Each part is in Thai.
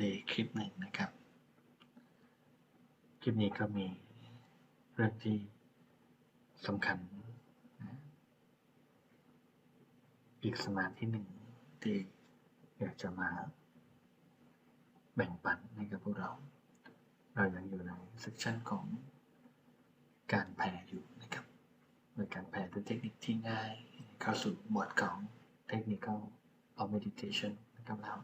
วัสดีคลิปหนึ่งนะครับ คลิปนี้ก็มีเรื่องที่สำคัญ อีกสมาธิหนึ่งที่อยากจะมาแบ่งปันให้กับพวกเรา เรายังอยู่ในเซสชันของการแผ่อยู่นะครับโดยการแผ่ด้วยเทคนิคที่ง่าย เข้าสู่หมวดของ Technical of Meditation นะครับแล้ว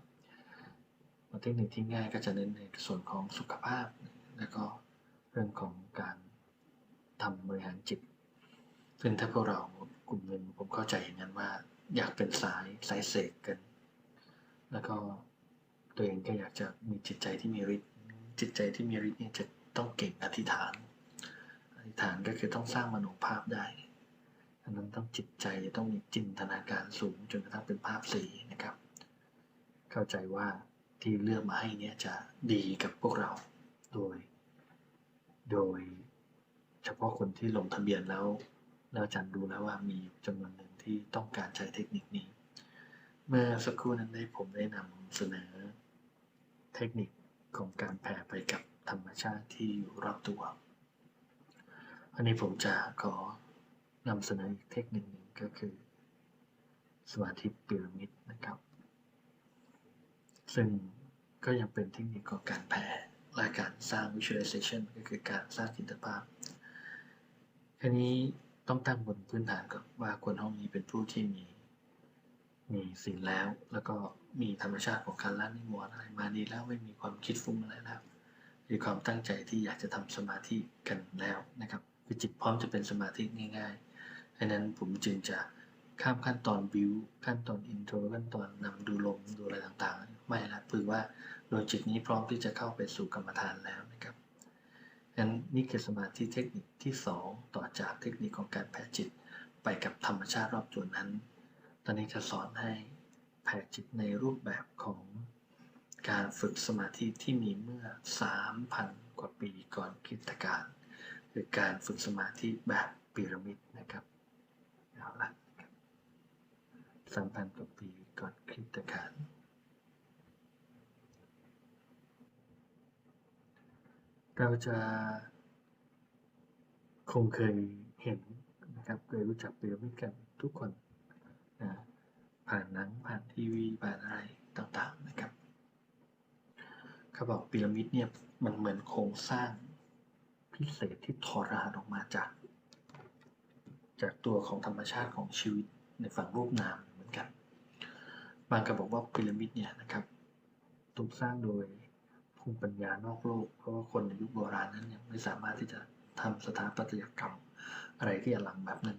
เทคนิคที่ง่ายก็จะเน้นในส่วนของสุขภาพ แล้วก็เรื่องของการทำบริหารจิต ซึ่งถ้าพวกเรากลุ่มหนึ่งผมเข้าใจอย่างนั้นว่า อยากเป็นสายสายเสกกัน แล้วก็ตัวเองก็อยากจะมีจิตใจที่มีฤทธิ์จิตใจที่มีฤทธิ์เนี่ยจะต้องเก่งอธิษฐาน อธิษฐานก็คือต้องสร้างมโนภาพได้ อันนั้นต้องจิตใจจะต้องมีจินตนาการสูงจนกระทั่งเป็นภาพสีนะครับ เข้าใจว่า ที่เลือกมาให้เนี่ยจะดีกับพวกเราโดย โดยเฉพาะคนที่ลงทะเบียนแล้วแล้วอาจารย์ดูแล้วว่ามีจำนวนหนึ่งที่ต้องการใช้เทคนิคนี้ เมื่อสักครู่นั้นได้ผมได้นำเสนอเทคนิคของการแผ่ไปกับธรรมชาติที่อยู่รอบตัว อันนี้ผมจะขอนำเสนออีกเทคนิคหนึ่งก็คือสมาธิพีระมิดนะครับ ซึ่งก็ยังเป็นเทคนิคของการแผ่และการสร้าง visualization ก็คือการสร้างจินตภาพทีนี้ต้องตั้งบนพื้นฐานก่อนว่าคนห้องนี้เป็นผู้ที่มี มีศีลแล้ว แล้วก็มีธรรมชาติของการละนิมนต์อะไรมาดีแล้วไม่มีความคิดฟุ้งอะไรแล้วมีความตั้งใจที่อยากจะทำสมาธิกันแล้วนะครับคือจิตพร้อมจะเป็นสมาธิง่ายๆดังนั้นผมจึงจะ ข้ามขั้นตอนบิวขั้นตอนอินโทรขั้นตอนนำดูลมดูอะไรต่างๆ ไม่ละคือว่าโดยจิตนี้พร้อมที่จะเข้าไปสู่กรรมฐานแล้วนะครับงั้นนี่คือสมาธิเทคนิคที่ 2 ต่อจากเทคนิคของการแผ่จิตไปกับธรรมชาติรอบตัวนั้น ตอนนี้จะสอนให้แผ่จิตในรูปแบบของการฝึกสมาธิที่มีเมื่อ 3,000 กว่าปีก่อนคริสตกาลคือการฝึกสมาธิแบบพีระมิดนะครับ ส2,000 กว่าปีก่อนคริสตกาลเราจะคงเคยเห็นนะครับเคยรู้จักพีระมิดกันทุกคนนะผ่านหนังผ่านทีวีผ่านอะไรต่างๆนะครับเขาบอกพีระมิดเนี่ยมันเหมือนโครงสร้างพิเศษที่ถอดรหัสออกมาจาก จากตัวของธรรมชาติของชีวิตในฝั่งรูปนาม บางก็บอกว่าพีระมิดเนี่ยนะครับถูกสร้างโดยภูมิปัญญานอกโลก เพราะว่าคนในยุคโบราณนั้นยังไม่สามารถที่จะทำสถาปัตยกรรมอะไรที่อลังแบบนั้น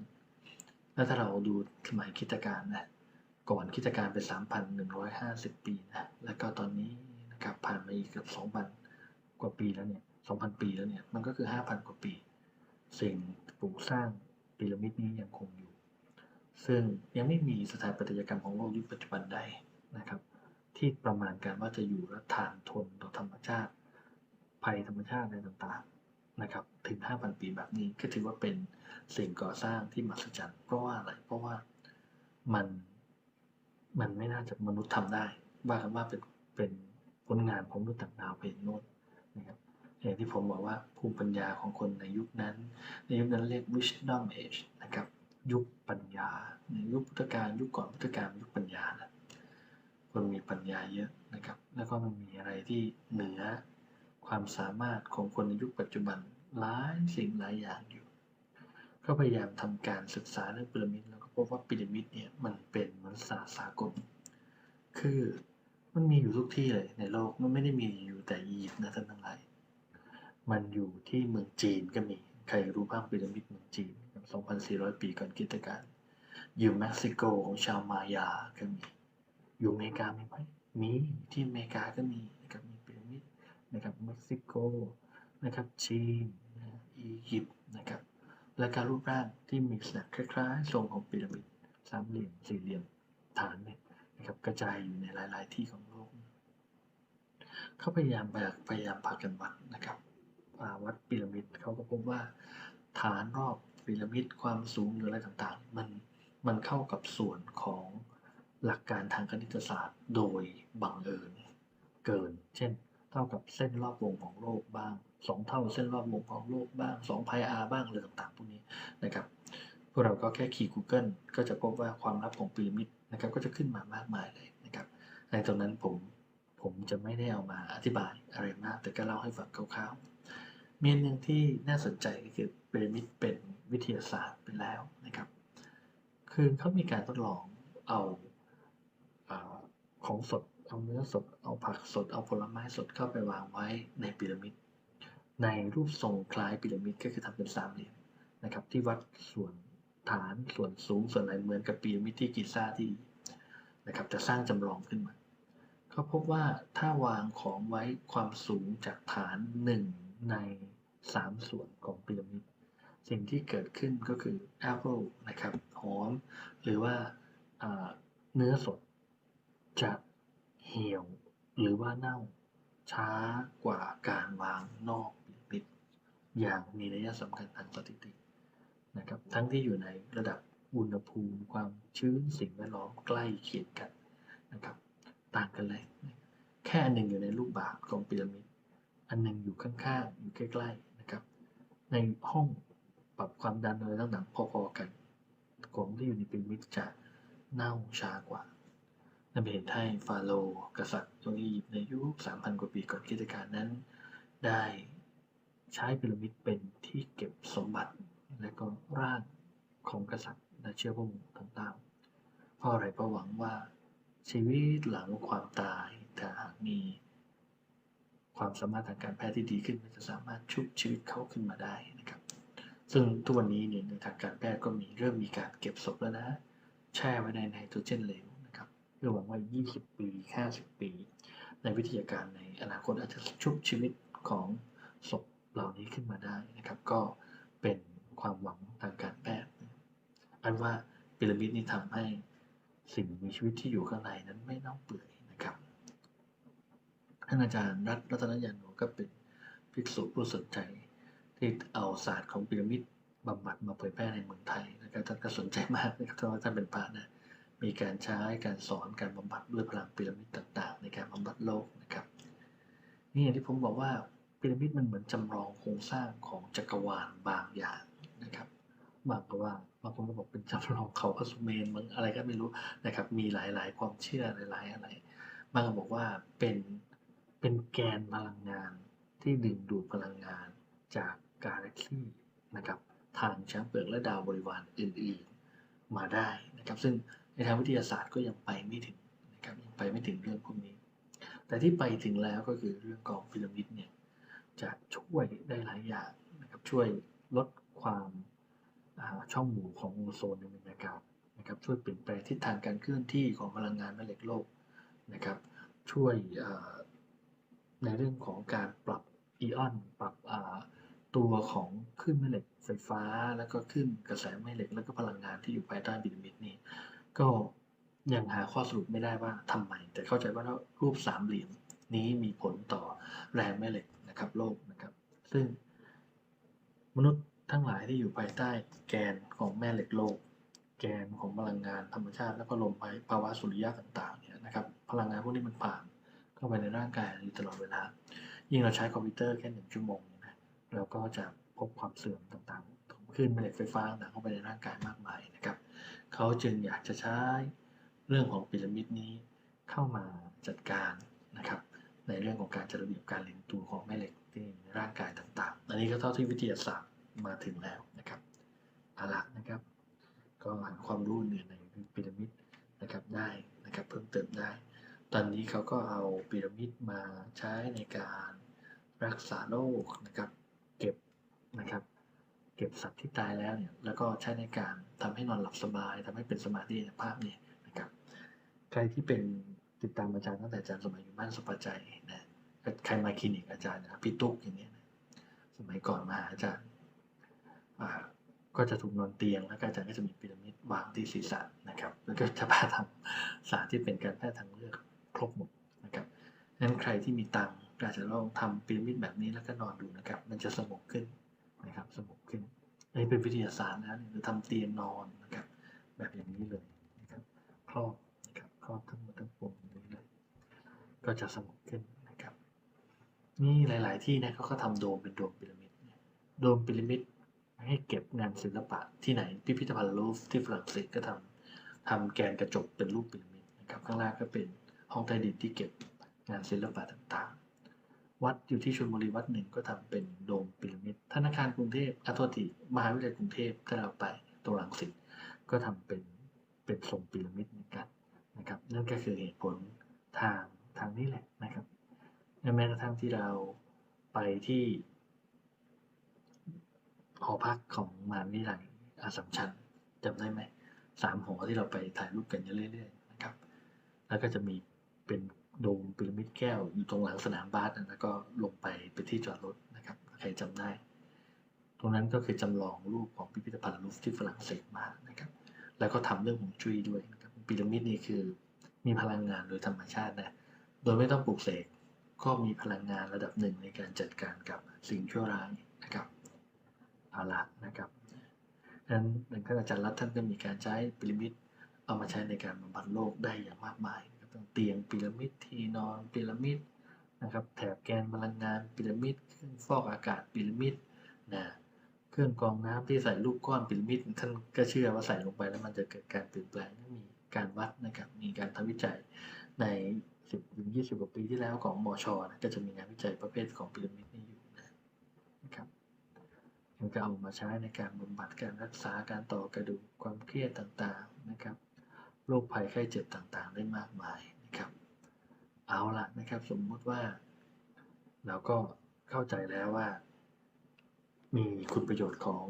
แล้วถ้าเราดูสมัยคิตกาลนะก่อนคิตกาลเป็น 3,150 ปีนะแล้วก็ตอนนี้นะครับผ่านมาอีกเกือบ2,000 กว่าปีแล้วเนี่ย2,000 ปีแล้วเนี่ยมันก็คือ 5,000 กว่าปี สิ่งปลูกสร้างพีระมิดนี้ยังคงอยู่ ซึ่งยังไม่มีสถาปัตยกรรมของโลกยุคปัจจุบันใดนะครับ ที่ประมาณการว่าจะอยู่และทานทนต่อธรรมชาติ ภัยธรรมชาติอะไรต่างๆนะครับ ถึง 5,000 ปีแบบนี้ก็ถือว่าเป็นสิ่งก่อสร้างที่มหัศจรรย์เพราะว่าอะไรเพราะว่ามันมันไม่น่าจะมนุษย์ทำได้ว่ากันว่าเป็นเป็นผลงานของมนุษย์ต่างดาวเป็นโน้นนะครับอย่างที่ผมบอกว่าภูมิปัญญาของคนในยุคนั้น ในยุคนั้นเรียก wisdom age นะครับ ยุคปัญญายุคพุทธกาลยุคก่อนพุทธกาลยุคปัญญานะคนมีปัญญาเยอะนะครับ แล้วก็มันมีอะไรที่เหนือความสามารถของคนในยุคปัจจุบันหลายสิ่งหลายอย่างอยู่ ก็พยายามทำการศึกษาเรื่องพีระมิดแล้วก็พบว่าพีระมิดเนี่ยมันเป็นมนุษยศาสตร์สากล คือมันมีอยู่ทุกที่เลยในโลกมันไม่ได้มีอยู่แต่อียิปต์นะท่านทั้งหลายมันอยู่ที่เมืองจีนก็มีใครรู้บ้างพีระมิดเมืองจีน 2,400 ปีก่อนคริสตกาลอยู่เม็กซิโกของชาวมายาก็มี อยู่อเมริกามีไหมมีที่อเมริกาก็มีนะครับมีพีระมิดนะครับเม็กซิโกนะครับจีนนะอียิปต์นะครับและการรูปร่างที่มีลักษณะคล้ายๆทรงของพีระมิดสามเหลี่ยมสี่เหลี่ยมฐานเนี่ยนะครับกระจายอยู่ในหลาย ๆ ที่ของโลก เขาพยายามพยายามพากันวัดนะครับวัดพีระมิดเขาก็พบว่าฐานรอบ พีระมิดความสูงหรืออะไรต่างๆ มันมันเข้ากับส่วนของหลักการทางคณิตศาสตร์โดยบังเอิญเกิน เช่น เท่ากับเส้นรอบวงของโลกบ้างสองเท่าเส้นรอบวงของโลกบ้างสองพายอาบ้างอะไรต่างๆพวกนี้นะครับพวกเราก็แค่คีย์ Google ก็จะพบว่าความลับของพีระมิดนะครับก็จะขึ้นมามากมายเลยนะครับ ในตรงนั้นผมผมจะไม่ได้เอามาอธิบายอะไรมาก แต่ก็เล่าให้ฟังคร่าวๆมีอันหนึ่งที่น่าสนใจก็คือพีระมิดเป็น วิทยาศาสตร์ไปแล้วนะครับ คือเขามีการทดลองเอาอาของสด เอาเนื้อสด เอาผักสด เอาผลไม้สดเข้าไปวางไว้ในพีระมิด ในรูปทรงคล้ายพีระมิดก็คือทำเป็นสามเหลี่ยมนะครับ ที่วัดส่วนฐานส่วนสูงส่วนอะไรเหมือนกับพีระมิดที่กิซ่าที่นะครับจะสร้างจำลองขึ้นมาเขาพบว่าถ้าวางของไว้ความสูงจากฐานหนึ่งในสามส่วนของพีระมิด สิ่งที่เกิดขึ้นก็คือแอปเปิลนะครับหอม หรือว่าเนื้อสดจะเหี่ยวหรือว่าเน่าช้ากว่าการวางนอกพีระมิดอย่างมีนัยสำคัญทางสถิตินะครับทั้งที่อยู่ในระดับอุณหภูมิความชื้นสิ่งแวดล้อมใกล้เคียงกันนะครับต่างกันเลย แค่อันหนึ่งอยู่ในรูปบาศก์ของพีระมิด อันหนึ่งอยู่ข้างๆ อยู่ใกล้ๆนะครับในห้อง ปรับความดันอะไรต่างๆพอๆกันของที่อยู่ในพีมิดจะเน่าช้ากว่านั่นเป็นเหตุให้ฟาโรห์กษัตริย์ของอียิปต์ในยุค 3,000 กว่าปีก่อนคริสตกาลนั้น ได้ใช้พีระมิดเป็นที่เก็บสมบัติ และก็ร่างของกษัตริย์และเชื้อพระวงศ์ต่างๆ เพราะอะไรเพราะหวังว่าชีวิตหลังความตายถ้าหากมีความสามารถทางการแพทย์ที่ดีขึ้นจะสามารถชุบชีวิตเขาขึ้นมาได้ ซึ่งทุกวันนี้เนี่ยในทางการแพทย์ก็มีเริ่มมีการเก็บศพแล้วนะ แช่ไว้ในไนโตรเจนเหลวนะครับเพื่อหวังว่า 20 ปี 50 ปี ในวิทยาการในอนาคตอาจจะชุบชีวิตของศพเหล่านี้ขึ้นมาได้นะครับ ก็เป็นความหวังทางการแพทย์ อันว่าพีระมิดนี้ทำให้สิ่งมีชีวิตที่อยู่ข้างในนั้นไม่เน่าเปื่อยนะครับ ท่านอาจารย์รัตรัตนยานโนก็เป็นภิกษุผู้สนใจ ที่เอาศาสตร์ของพีระมิดบำบัดมาเผยแพร่ในเมืองไทยนะครับท่านก็สนใจมากนะครับเพราะว่าท่านเป็นพระนะมีการใช้การสอนการบำบัดด้วยพลังพีระมิดต่าง ๆ ในการบำบัดโลกนะครับนี่อย่างที่ผมบอกว่าพีระมิดมันเหมือนจำลองโครงสร้างของจักรวาลบางอย่างนะครับบางก็ว่าบางคนก็บอกเป็นจำลองเขาพระสุเมนมึงอะไรก็ไม่รู้นะครับ มีหลายๆ ความเชื่อหลายๆอะไรบางก็บอกว่าเป็นเป็นแกนพลังงานที่ดึงดูดพลังงานจาก กาแล็กซี่นะครับทางช้างเปลือกและดาวบริวารอื่นๆมาได้นะครับซึ่งในทางวิทยาศาสตร์ก็ยังไปไม่ถึงนะครับยังไปไม่ถึงเรื่องพวกนี้ แต่ที่ไปถึงแล้วก็คือเรื่องของพีระมิดเนี่ยจะช่วยได้หลายอย่างนะครับช่วยลดความช่องโหว่ของโอโซนในบรรยากาศนะครับช่วยเปลี่ยนแปลงทิศทางการเคลื่อนที่ของพลังงานแม่เหล็กโลกนะครับช่วยในเรื่องของการปรับอิออนปรับ ตัวของคลื่นแม่เหล็กไฟฟ้า แล้วก็คลื่นกระแสแม่เหล็ก แล้วก็พลังงานที่อยู่ภายใต้พีระมิดนี้ก็ยังหาข้อสรุปไม่ได้ว่าทำไม แต่เข้าใจว่ารูปสามเหลี่ยมนี้มีผลต่อแรงแม่เหล็กนะครับโลกนะครับ ซึ่งมนุษย์ทั้งหลายที่อยู่ภายใต้แกนของแม่เหล็กโลก แกนของพลังงานธรรมชาติ แล้วก็ลมภาวะสุริยะต่างๆเนี่ยนะครับพลังงานพวกนี้มันผ่านเข้าไปในร่างกายอยู่ตลอดเวลา ยิ่งเราใช้คอมพิวเตอร์แค่หนึ่งชั่วโมง เราก็จะพบความเสื่อมต่างๆของคลื่นแม่เหล็กไฟฟ้าต่างเข้าไปในร่างกายมากมายนะครับ เขาจึงอยากจะใช้เรื่องของพีระมิดนี้เข้ามาจัดการนะครับ ในเรื่องของการจัดระเบียบการเลี้ยงตัวของแม่เหล็กที่ในร่างกายต่างๆ อันนี้ก็เท่าที่วิทยาศาสตร์มาถึงแล้วนะครับอาละนะครับ ก็หาความรู้อื่นในพีระมิดนะครับได้นะครับเพิ่มเติมได้ ตอนนี้เขาก็เอาพีระมิดมาใช้ในการรักษาโรคนะครับ นะครับ เก็บสัตว์ที่ตายแล้วเนี่ยแล้วก็ใช้ในการทำให้นอนหลับสบายทำให้เป็นสมาธิในภาพนี้นะครับใครที่เป็นติดตามอาจารย์ตั้งแต่อาจารย์สมัยอยู่บ้านสุภาใจนะใครมาคลินิกอาจารย์นะพี่ตุ๊กอย่างเงี้ยนะสมัยก่อนมาอาจารย์ก็จะถูกนอนเตียงแล้วอาจารย์ก็จะมีพีระมิดวางที่ศีรษะนะครับ แล้วก็จะพาทำศาสตร์ที่เป็นการแพทย์ทางเลือกครบหมดนะครับนั้นใครที่มีตังค์ก็อาจจะลองทำพีระมิดแบบนี้แล้วก็นอนดูนะครับ มันจะสงบขึ้น นะครับสงบขึ้นอันนี้เป็นวิทยาศาสตร์นะคือทำเตียงนอนนะครับแบบอย่างนี้เลยนะครับครอบนะครับครอบทั้งหมดทั้งปวงนี้เลยก็จะสงบขึ้นนี่หลาย ๆ ที่นะเขาก็ทำโดมเป็นโดมพีระมิดเนี่ยโดมพีระมิดให้เก็บงานศิลปะที่ไหนพิพิธภัณฑ์ลูฟที่ฝรั่งเศสก็ทำทำแกนกระจกเป็นรูปพีระมิดนะครับข้างล่างก็เป็นห้องใต้ดินที่เก็บงานศิลปะต่าง วัดอยู่ที่ชลบุรีวัดหนึ่งก็ทำเป็นโดมพีระมิดธนาคารกรุงเทพอาโทษทีมหาวิทยาลัยกรุงเทพถ้าเราไปตรงรังสิตก็ทำเป็นเป็นทรงพีระมิดเหมือนกันนะครับนั่นก็คือเหตุผลทางทางนี้แหละนะครับแม้กระทั่งที่เราไปที่หอพักของมหาวิทยาลัยอาสัมชัญจำได้ไหมสามหอที่เราไปถ่ายรูปกันอยู่เรื่อยๆนะครับ แล้วก็จะมีเป็น โดมพีระมิดแก้วอยู่ตรงหลังสนามบาสนะแล้วก็ลงไปไปที่จอดรถนะครับใครจำได้ ตรงนั้นก็คือจำลองรูปของพิพิธภัณฑ์ลูฟที่ฝรั่งเศสมานะครับ แล้วก็ทำเรื่องของจุ้ยด้วยนะครับพีระมิดนี่คือมีพลังงานโดยธรรมชาตินะโดยไม่ต้องปลูกเสกก็มีพลังงานระดับหนึ่งในการจัดการกับสิ่งชั่วร้ายนะครับเอาละนะครับดังนั้นดังท่านอาจารย์รัตน์ท่านก็มีการใช้พีระมิดเอามาใช้ในการบำบัดโรคได้อย่างมากมาย ตั้งเตียงพีระมิดที่นอนพีระมิดนะครับแถบแกนพลังงานพีระมิดเครื่องฟอกอากาศพีระมิดนะเครื่องกรองน้ำที่ใส่ลูกก้อนพีระมิดท่านก็เชื่อว่าใส่ลงไปแล้วมันจะเกิดการเปลี่ยนแปลงมีการวัดนะครับมีการทำวิจัยในสิบถึงยี่สิบกว่าปีที่แล้วของมอชอนะก็จะมีงานวิจัยประเภทของพีระมิดนี้อยู่นะนะครับมันก็เอามาใช้ในการบำบัดการรักษาการต่อกระดูกความเครียดต่างๆนะครับ โรคภัยไข้เจ็บต่างๆ ได้มากมายนะครับ เอาละนะครับสมมุติว่า เราก็เข้าใจแล้วว่า มีคุณประโยชน์ของ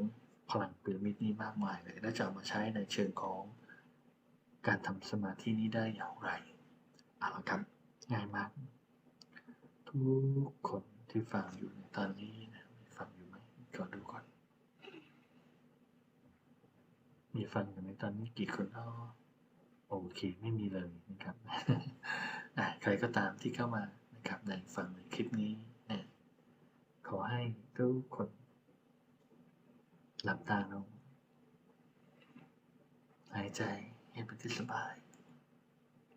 พลังพีระมิดนี้มากมายเลยและจะเอามาใช้ในเชิงของการทำสมาธินี้ได้อย่างไรเอาละครับ ง่ายมาก ทุกคนที่ฟังอยู่ในตอนนี้นะมีฟังอยู่ไหมขอดูก่อน มีฟังอยู่ในตอนนี้กี่คนอ๋อ โอเคไม่มีเลยนะครับใครก็ตามที่เข้ามานะครับในฟังในคลิปนี้นะขอให้ทุกคน หลับตาลงหายใจให้เป็นที่สบาย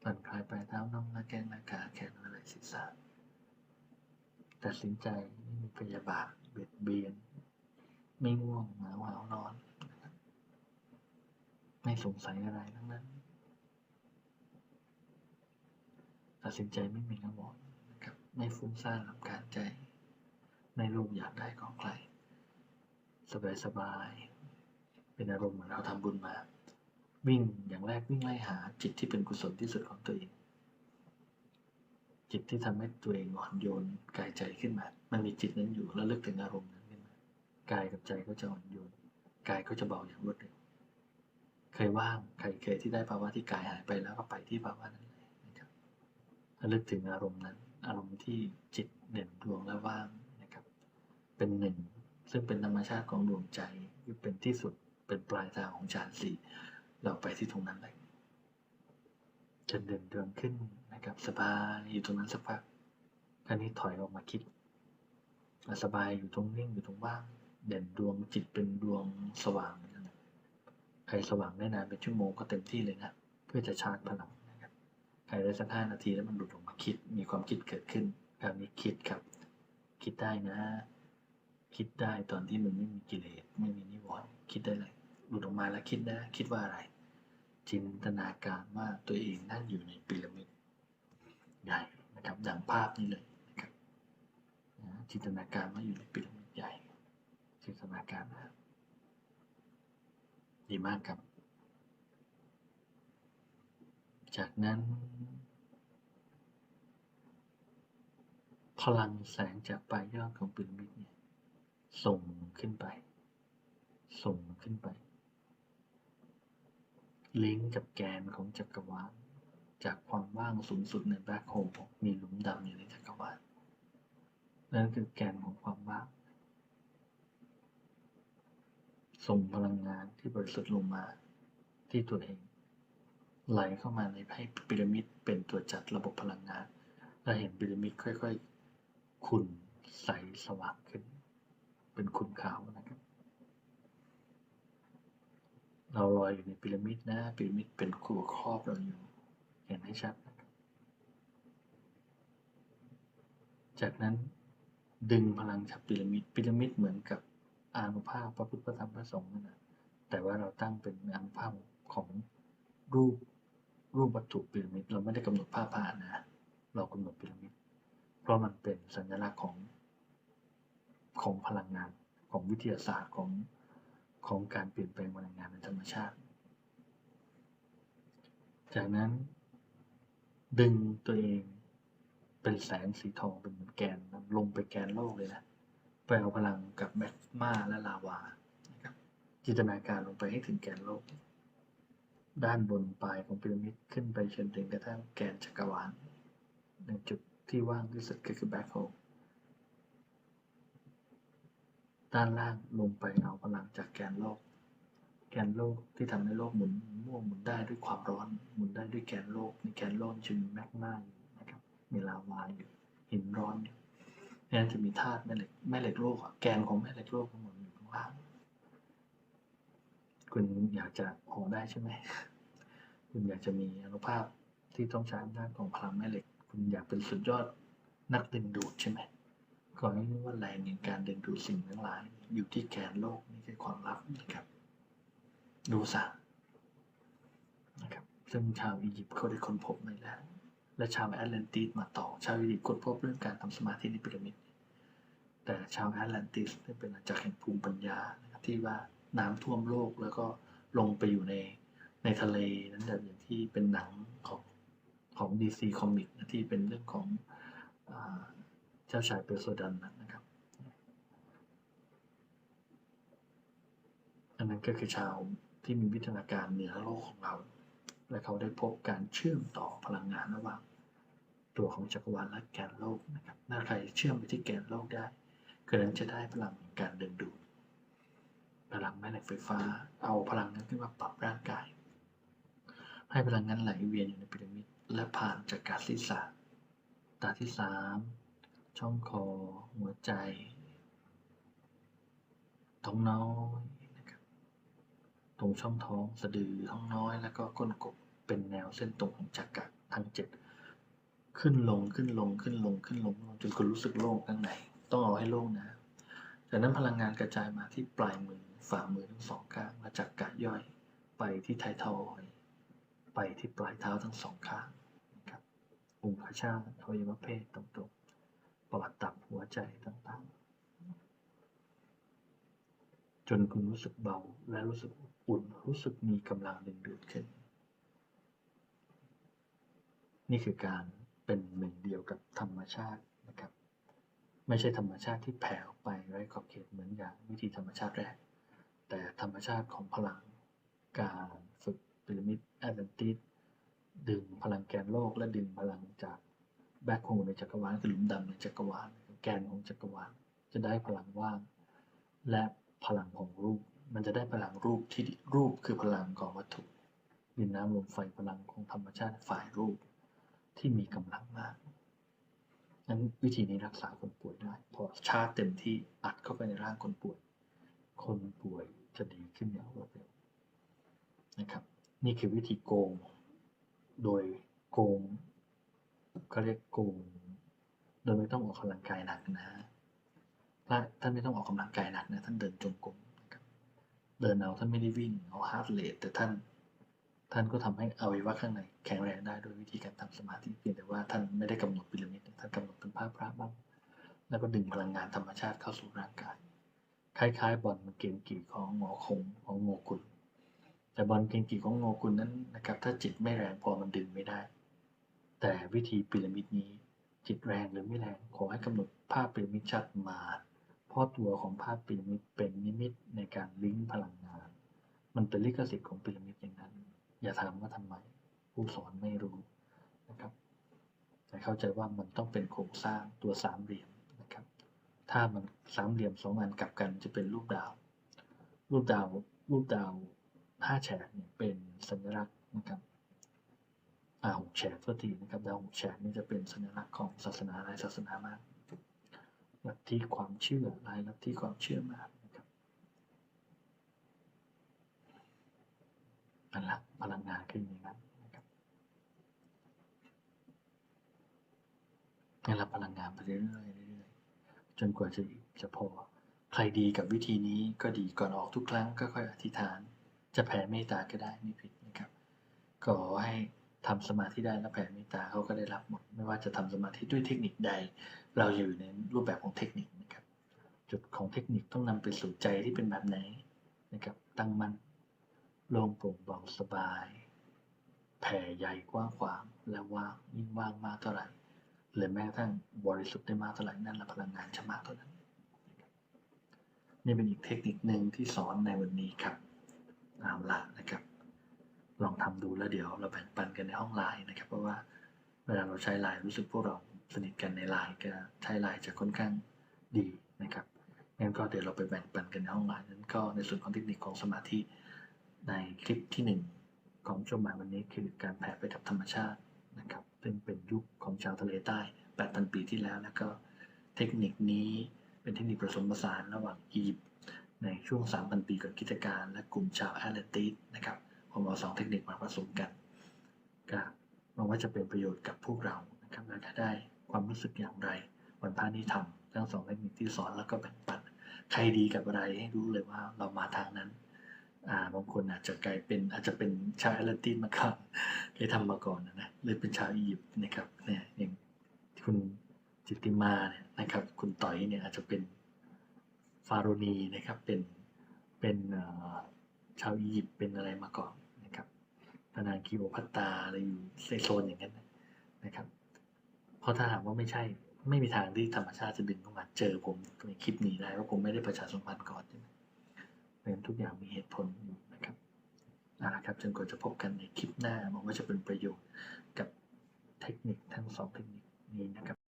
ผ่อนคลายปลายเท้าน่องหน้าแก้มหน้าขาแขนหัวไหล่ศีรษะตัดสินใจไม่มีพยาบาทเบียดเบียน ไม่ง่วงเหงาหาวนอน ไม่สงสัยอะไรทั้งนั้น ตัดสินใจไม่มีกังวลนะครับไม่ฟุ้งซ่านรำคาญใจ ไม่รูปอยากได้ของใคร สบายสบายๆเป็นอารมณ์เหมือนเราทำบุญมา วิ่งอย่างแรกวิ่งไล่หา จิตที่เป็นกุศลที่สุดของตัวเอง จิตที่ทำให้ตัวเองอ่อนโยนกายใจขึ้นมา มันมีจิตนั้นอยู่แล้วลึกถึงอารมณ์นั้นขึ้นมากายกับใจก็จะอ่อนโยนกายก็จะเบาอย่างรวดเร็วเคยว่างใครเคยที่ได้ภาวะที่กายหายไปแล้วก็ไปที่ภาวะนั้นเลยนะครับ ระลึกถึงอารมณ์นั้น อารมณ์ที่จิตเด่นดวงและว่างนะครับ เป็นหนึ่ง ซึ่งเป็นธรรมชาติของดวงใจที่เป็นที่สุดเป็นปลายทางของฌานสี่เราไปที่ตรงนั้นเลยจะเดินดินขึ้นนะครับ สบายอยู่ตรงนั้นสักพักคราวนี้ถอยออกมาคิดสบายอยู่ตรงนิ่งอยู่ตรงว่าง เด่นดวงจิตเป็นดวงสว่างนะใครสว่างได้นานเป็นชั่วโมงก็เต็มที่เลยนะ เพื่อจะชาร์จพลัง ใครได้สักห้านาทีแล้วมันหลุดออกมาคิด มีความคิดเกิดขึ้นคราวนี้คิดครับ คิดได้นะ คิดได้ตอนที่มันไม่มีกิเลสไม่มีนิวรณ์คิดได้เลยหลุดออกมาแล้วคิดนะ คิดว่าอะไร จินตนาการว่าตัวเองนั่งอยู่ในพีระมิดใหญ่นะครับดังภาพนี้เลยนะครับจินตนาการว่าอยู่ในพีระมิดใหญ่จินตนาการนะดีมากครับ จากนั้น พลังแสงจากปลายยอดของพีระมิดเนี่ยส่งขึ้นไป ส่งขึ้นไป ลิงก์กับแกนของจักรวาลจากความว่างสูงสุดในแบล็คโฮลมีหลุมดำอยู่ในจักรวาลนั่นคือแกนของความว่างส่งพลังงานที่บริสุทธิ์ลงมาที่ตัวเอง ไหลเข้ามาในไพ่พีระมิดเป็นตัวจัดระบบพลังงานและเห็นพีระมิดค่อยๆขุ่นใสสว่างขึ้น เป็นขุ่นขาวนะครับเราลอยอยู่ในพีระมิดนะพีระมิดเป็นครัวครอบเราอยู่เห็นให้ชัดนะครับจากนั้นดึงพลังจากพีระมิดพีระมิดเหมือนกับอานุภาพพระพุทธพระธรรมพระสงฆ์นั่นนะแต่ว่าเราตั้งเป็นอานุภาพของรูป รูปวัตถุพีระมิดเราไม่ได้กำหนดภาพผ่านนะ เรากำหนดพีระมิด เพราะมันเป็นสัญลักษณ์ของของพลังงานของวิทยาศาสตร์ของของการเปลี่ยนแปลงพลังงานในธรรมชาติ จากนั้นดึงตัวเองเป็นแสงสีทองเป็นเหมือนแกนลงไปแกนโลกเลยนะไปเอาพลังกับแมกมาและลาวาจินตนาการลงไปให้ถึงแกนโลก ด้านบนปลายของพีระมิดขึ้นไปจนถึงกระทั่งแกนจักรวาลในจุดที่ว่างที่สุดก็คือแบ็คโฮลด้านล่างลงไปเอาพลังจากแกนโลก แกนโลกที่ทำให้โลกหมุนม่วงหมุนได้ด้วยความร้อน หมุนได้ด้วยแกนโลกในแกนโลกจะมีแมกมาอยู่นะครับ มีลาวาอยู่หินร้อนอยู่นั้นจะมีธาตุแม่เหล็กแม่เหล็กโลกอะแกนของแม่เหล็กโลกทั้งหมดอยู่ข้างล่าง คุณอยากจะออกได้ใช่ไหม คุณอยากจะมีอนุภาพที่ต้องใช้อำนาจของพลังแม่เหล็ก คุณอยากเป็นสุดยอดนักดึงดูดใช่ไหมก่อนนี้ว่าแรงในการดึงดูดสิ่งทั้งหลาย อยู่ที่แกนโลกนี่คือความลับนะครับ ดูซะนะครับ ซึ่งชาวอียิปต์เขาได้ค้นพบมาแล้ว และชาวแอตแลนติสมาต่อ ชาวอียิปต์ค้นพบเรื่องการทำสมาธิในพีระมิด แต่ชาวแอตแลนติสได้เป็นอาณาจักรแห่งภูมิปัญญานะครับที่ว่า น้ำท่วมโลกแล้วก็ลงไปอยู่ในในทะเลนั้นแบบอย่างที่เป็นหนังของของดีซีคอมิกนะที่เป็นเรื่องของอเจ้าชายเปโซดันนะครับ อันนั้นก็คือชาวที่มีวิทยาการเหนือโลกของเรา และเขาได้พบการเชื่อมต่อพลังงานระหว่างตัวของจักรวาลและแกนโลกนะครับถ้าใครเชื่อมไปที่แกนโลกได้ก็นั้นจะได้พลังแห่งการดึงดูด พลังแม่เหล็กไฟฟ้า เอาพลังนั้นขึ้นมาปรับร่างกาย ให้พลังงานไหลเวียนอยู่ในพีระมิด และผ่านจากการศีรษะตาที่สามช่องคอ หัวใจท้องน้อยนะครับตรงช่องท้องสะดือท้องน้อย แล้วก็ก้นกบเป็นแนวเส้นตรงของจักระทั้งเจ็ดขึ้นลงขึ้นลงขึ้นลงขึ้นลงจนคุณรู้สึกโล่งข้างใน ต้องเอาให้โล่งนะจากนั้นพลังงานกระจายมาที่ปลายมือ ฝ่ามือทั้งสองข้างมาจากกะย่อย ไปที่ไทยทอยไปที่ปลายเท้าทั้งสองข้างนะครับองค์พระชาตอวัยวะเพศตรงๆปอดตับหัวใจต่างๆ จนคุณรู้สึกเบาและรู้สึกอุ่นรู้สึกมีกำลังดึงดูดขึ้น นี่คือการเป็นหนึ่งเดียวกับธรรมชาตินะครับ ไม่ใช่ธรรมชาติที่แผ่ออกไปไร้ขอบเขตเหมือนอย่างวิธีธรรมชาติแรก แต่ธรรมชาติของพลัง การฝึกพีระมิดแอตแลนติสดึงพลังแกนโลกและดึงพลังจากแบ็คโฮในจักรวาลคือหลุมดำในจักรวาลแกนของจักรวาลจะได้พลังว่าง และพลังของรูป มันจะได้พลังรูปที่รูปคือพลังของวัตถุดินน้ำลมไฟพลังของธรรมชาติฝ่ายรูป ที่มีกำลังมากนั้นวิธีนี้รักษาคนป่วยได้ พอชาร์จเต็มที่อัดเข้าไปในร่างคนป่วย คนป่วย จะดีขึ้นอย่างรวดเร็วนะครับ นี่คือวิธีโกง โดยโกงเขาเรียกโกง โดยไม่ต้องออกกำลังกายหนักนะและท่านไม่ต้องออกกำลังกายหนักนะท่านเดินจงกรมนะครับเดินเอาท่านไม่ได้วิ่งเอาฮาร์ดเรทแต่ท่านท่านก็ทำให้อวัยวะข้างในแข็งแรงได้โดยวิธีการทำสมาธิเพียงแต่ว่าท่านไม่ได้กำหนดพีระมิดท่านกำหนดเป็นภาพพระบ้างแล้วก็ดึงพลังงานธรรมชาติเข้าสู่ร่างกาย คล้ายๆบอลเกมกีของหมอคงของโงกุลแต่บอลเกมกีของโงกุลนั้นนะครับ ถ้าจิตไม่แรงพอมันดึงไม่ได้ แต่วิธีพีระมิดนี้จิตแรงหรือไม่แรงขอให้กำหนดภาพพีระมิดชัดมาเพราะตัวของภาพพีระมิดเป็นนิมิตในการลิงก์พลังงาน มันเป็นลิขสิทธิ์ของพีระมิดอย่างนั้น อย่าถามว่าทำไม ผู้สอนไม่รู้นะครับแต่เข้าใจว่ามันต้องเป็นโครงสร้างตัวสามเหลี่ยม ถ้ามันสามเหลี่ยมสองอันกลับกันจะเป็นรูปดาว รูปดาว รูปดาวห้าแฉกเนี่ยเป็นสัญลักษณ์นะครับอ่าหกแฉกก็ทีนะครับ ดาวหกแฉกนี่จะเป็นสัญลักษณ์ของศาสนาหลายศาสนามากลัทธิความเชื่อหลายลัทธิความเชื่อมากนะครับนั่นละพลังงานคืออย่างนั้นนะครับได้รับพลังงานไปเรื่อยๆเรื่อยๆ จนกว่าจะจะพอ ใครดีกับวิธีนี้ก็ดีก่อนออกทุกครั้งก็ค่อยอธิษฐาน จะแผ่เมตตาก็ได้ไม่ผิดนะครับขอให้ทำสมาธิได้แล้วแผ่เมตตาเขาก็ได้รับหมด ไม่ว่าจะทำสมาธิด้วยเทคนิคใด เราอยู่ในรูปแบบของเทคนิคนะครับ จุดของเทคนิคต้องนำไปสู่ใจที่เป็นแบบไหนนะครับ ตั้งมั่นโล่งโปร่งเบาสบาย แผ่ใหญ่กว้างขวางและว่างยิ่งว่างมากเท่าไหร่ หรือแม้กระทั่งบริสุทธิ์ได้มากเท่าไหร่นั่นแหละพลังงานจะมากเท่านั้น นี่เป็นอีกเทคนิคหนึ่งที่สอนในวันนี้ครับเอาละนะครับ ลองทำดูแล้วเดี๋ยวเราแบ่งปันกันในห้องไลน์นะครับ เพราะว่าเวลาเราใช้ไลน์รู้สึกพวกเราสนิทกันในไลน์ก็ใช้ไลน์จะค่อนข้างดีนะครับงั้นก็เดี๋ยวเราไปแบ่งปันกันในห้องไลน์นั้นก็ในส่วนของเทคนิคของสมาธิในคลิปที่หนึ่งของช่วงบ่ายวันนี้คือการแผ่ไปกับธรรมชาตินะครับ ซึ่งเป็นยุคของชาวทะเลใต้ 8,000 ปีที่แล้ว แล้วก็เทคนิคนี้เป็นเทคนิคผสมผสานระหว่างอียิปต์ในช่วง 3,000 ปีก่อนคริสตกาลและกลุ่มชาวแอตแลนติสนะครับผมเอาสองเทคนิคมาผสมกันก็หวังว่าจะเป็นประโยชน์กับพวกเรานะครับและถ้าได้ความรู้สึกอย่างไร วันพระนี้ทำทั้งสองเทคนิคที่สอนแล้วก็แบ่งปัน ใครดีกับอะไรให้รู้เลยว่าเรามาทางนั้นาบางคนอาจจะกลายเป็นอาจจะเป็นชาวแอตแลนติสมาก่อนเคยทำมาก่อนนะนะหรือเป็นชาวอียิปต์นะครับเนี่ยอย่างคุณจิตติมาเนี่ยนะครับ คุณต่อยเนี่ยอาจจะเป็นฟาโรนีนะครับเป็นเป็นชาวอียิปต์เป็นอะไรมาก่อนนะครับพระนางคิโอพัตตาอะไรอยู่ในโซนอย่างนั้นนะครับเพราะถ้าถามว่าไม่ใช่ไม่มีทางที่ธรรมชาติจะบินเข้ามาเจอผมในคลิปนี้ได้ว่าผมไม่ได้ประชาสัมพันธ์ก่อนใช่ไหมเพราะฉะนั้นทุกอย่างมีเหตุผลอยู่ นะครับจนกว่าจะพบกันในคลิปหน้าหวังว่าจะเป็นประโยชน์กับเทคนิคทั้งสองเทคนิคนี้นะครับ